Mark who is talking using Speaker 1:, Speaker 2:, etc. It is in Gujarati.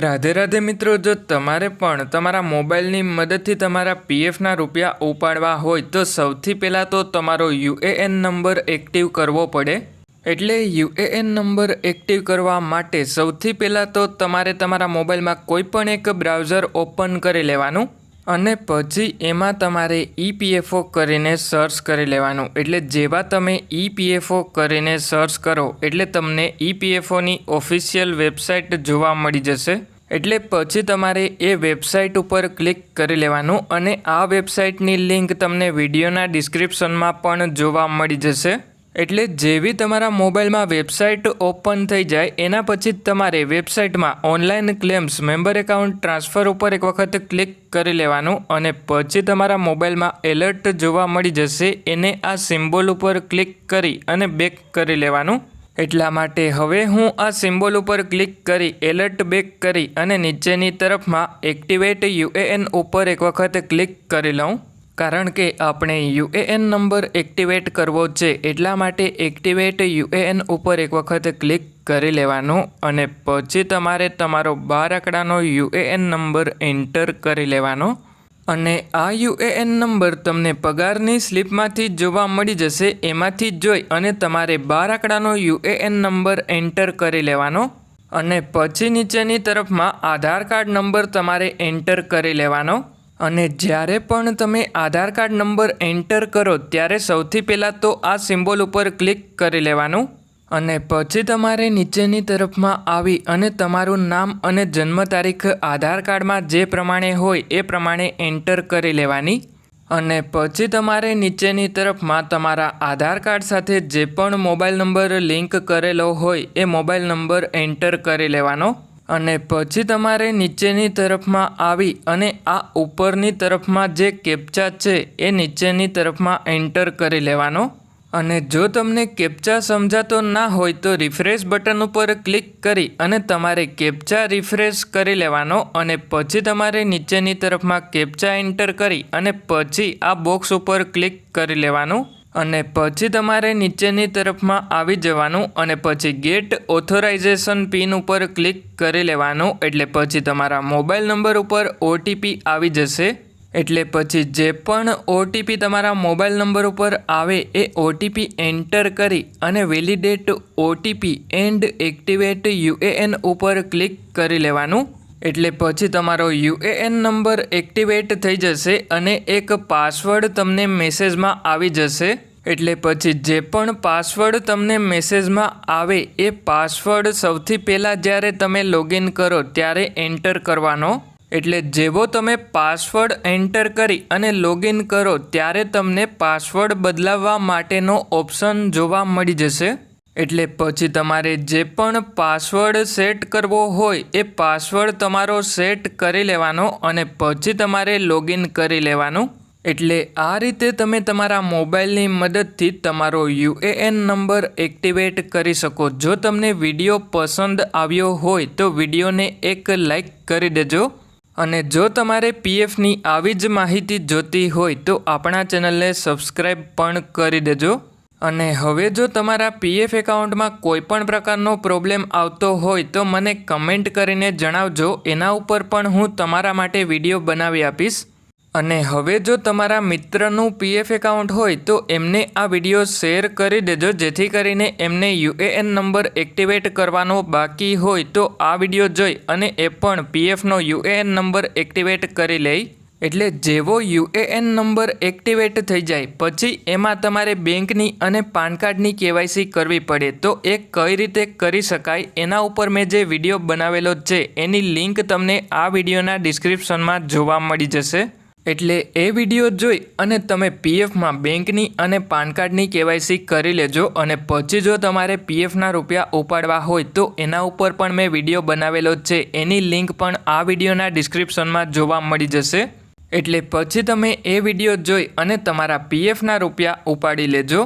Speaker 1: રાધે રાધે મિત્રો, જો તમારે પણ તમારા મોબાઈલની મદદથી તમારા પીએફના રૂપિયા ઉપાડવા હોય, તો સૌથી પહેલાં તો તમારો યુએએન નંબર એક્ટિવ કરવો પડે. એટલે યુએએન નંબર એક્ટિવ કરવા માટે સૌથી પહેલાં તો તમારે તમારા મોબાઈલમાં કોઈ પણ એક બ્રાઉઝર ઓપન કરી લેવાનું. અને પછી એમાં તમારે ઈપીએફઓ કરીને સર્ચ કરી લેવાનું. એટલે જેવા તમે ઈપીએફઓ કરીને સર્ચ કરો, એટલે તમને ઈપીએફઓની ઓફિશિયલ વેબસાઇટ જોવા મળી જશે. એટલે પછી તમારે એ વેબસાઇટ ઉપર ક્લિક કરી લેવાનું અને આ વેબસાઇટની લિંક તમને વિડીયોના ડિસ્ક્રિપ્શનમાં પણ જોવા મળી જશે. એટલે જેવી તમારા મોબાઈલમાં વેબસાઇટ ઓપન થઈ જાય, એના પછી તમારે વેબસાઇટમાં online claims, member account transfer ઉપર એક વખત ક્લિક કરી લેવાનું અને પછી તમારા મોબાઈલમાં એલર્ટ જોવા મળી જશે, એને આ સિમ્બોલ ઉપર ક્લિક કરી અને બેક કરી લેવાનું. એટલા માટે હવે હું આ સિમ્બોલ ઉપર ક્લિક કરી, એલર્ટ બેક કરી અને નીચેની તરફમાં એક્ટિવેટ યુએએન ઉપર એક વખત ક્લિક કરી લઉં. કારણ કે આપણે યુએએન નંબર એક્ટિવેટ કરવો છે, એટલા માટે એક્ટિવેટ યુએએન ઉપર એક વખત ક્લિક કરી લેવાનું અને પછી તમારે તમારો બાર આંકડાનો યુએએન નંબર એન્ટર કરી લેવાનો. અને આ યુએએન નંબર તમને પગારની સ્લિપમાંથી જોવા મળી જશે, એમાંથી જોઈ અને તમારે બાર આંકડાનો યુએએન નંબર એન્ટર કરી લેવાનો. અને પછી નીચેની તરફમાં આધાર કાર્ડ નંબર તમારે એન્ટર કરી લેવાનો. અને જ્યારે પણ તમે આધાર કાર્ડ નંબર એન્ટર કરો, ત્યારે સૌથી પહેલાં તો આ સિમ્બોલ ઉપર ક્લિક કરી લેવાનું અને પછી તમારે નીચેની તરફમાં આવી અને તમારું નામ અને જન્મ તારીખ આધાર કાર્ડમાં જે પ્રમાણે હોય એ પ્રમાણે એન્ટર કરી લેવાની અને પછી તમારે નીચેની તરફમાં તમારા આધાર કાર્ડ સાથે જે પણ મોબાઈલ નંબર લિંક કરેલો હોય એ મોબાઈલ નંબર એન્ટર કરી લેવાનો. અને પછી તમારે નીચેની તરફમાં આવી અને આ ઉપરની તરફમાં જે કેપ્ચા છે, એ નીચેની તરફમાં એન્ટર કરી લેવાનો. અને જો તમને કેપ્ચા સમજાતો ના હોય તો રિફ્રેશ બટન ઉપર ક્લિક કરી અને તમારે કેપ્ચા રિફ્રેશ કરી લેવાનો અને પછી તમારે નીચેની તરફમાં કેપ્ચા એન્ટર કરી અને પછી આ બોક્સ ઉપર ક્લિક કરી લેવાનું. અને પછી તમારે નીચેની તરફમાં આવી જવાનું અને પછી ગેટ ઓથોરાઇઝેશન પિન ઉપર ક્લિક કરી લેવાનું. એટલે પછી તમારા મોબાઈલ નંબર ઉપર ઓટીપી આવી જશે. એટલે પછી જે પણ ઓટીપી તમારા મોબાઈલ નંબર ઉપર આવે એ ઓટીપી એન્ટર કરી અને validate OTP and activate UAN ઉપર ક્લિક કરી લેવાનું. એટલે પછી તમારો યુએએન નંબર એક્ટિવેટ થઈ જશે અને એક પાસવર્ડ તમને મેસેજમાં આવી જશે. એટલે પછી જે પણ પાસવર્ડ તમને મેસેજમાં આવે એ પાસવર્ડ સૌથી પહેલાં જ્યારે તમે લોગિન કરો ત્યારે એન્ટર કરવાનો. એટલે જેવો તમે પાસવર્ડ એન્ટર કરી અને લોગિન કરો ત્યારે તમને પાસવર્ડ બદલાવવા માટેનો ઓપ્શન જોવા મળી જશે. એટલે પછી તમારે જે પણ પાસવર્ડ સેટ કરવો હોય એ પાસવર્ડ તમારો સેટ કરી લેવાનો અને પછી તમારે લોગિન કરી લેવાનું. એટલે આ રીતે તમે તમારા મોબાઈલની મદદથી તમારો યુએએન નંબર એક્ટિવેટ કરી શકો. જો તમને વીડિયો પસંદ આવ્યો હોય તો વિડીયોને એક લાઈક કરી દેજો. અને જો તમારે પીએફની આવી જ માહિતી જોતી હોય તો આપણા ચેનલને સબસ્ક્રાઈબ પણ કરી દેજો. અને હવે જો તમારા પીએફ એકાઉન્ટમાં કોઈ પણ પ્રકારનો પ્રોબ્લેમ આવતો હોય તો મને કમેન્ટ કરીને જણાવજો. એના ઉપર પણ હું તમારા માટે વીડિયો બનાવી આપીશ. અને હવે જો તમારા મિત્રનું પીએફ એકાઉન્ટ હોય તો એમને આ વીડિયો શેર કરી દેજો, જેથી કરીને એમને યુએએન નંબર એક્ટિવેટ કરવાનો બાકી હોય તો આ વીડિયો જોઈ અને એ પણ પીએફનો યુએએન નંબર એક્ટિવેટ કરી લે એટલે જેવો યુએએન નંબર એક્ટિવેટ થઈ જાય, પછી એમાં તમારે બેંકની અને પાન કાર્ડની કેવાયસી કરવી પડે. તો એ કઈ રીતે કરી શકાય એના ઉપર મેં જે વીડિયો બનાવેલો છે, એની લિંક તમને આ વિડીયોના ડિસ્ક્રિપ્શનમાં જોવા મળી જશે. એટલે એ વીડિયો જોઈ અને તમે પીએફમાં બેંકની અને પાન કાર્ડની કેવાયસી કરી લેજો અને પછી જો તમારે પીએફના રૂપિયા ઉપાડવા હોય તો એના ઉપર પણ મેં વીડિયો બનાવેલો છે, એની લિંક પણ આ વિડીયોના ડિસ્ક્રિપ્શનમાં જોવા મળી જશે. એટલે પછી તમે એ વીડિયો જોઈ અને તમારા પીએફના રૂપિયા ઉપાડી લેજો.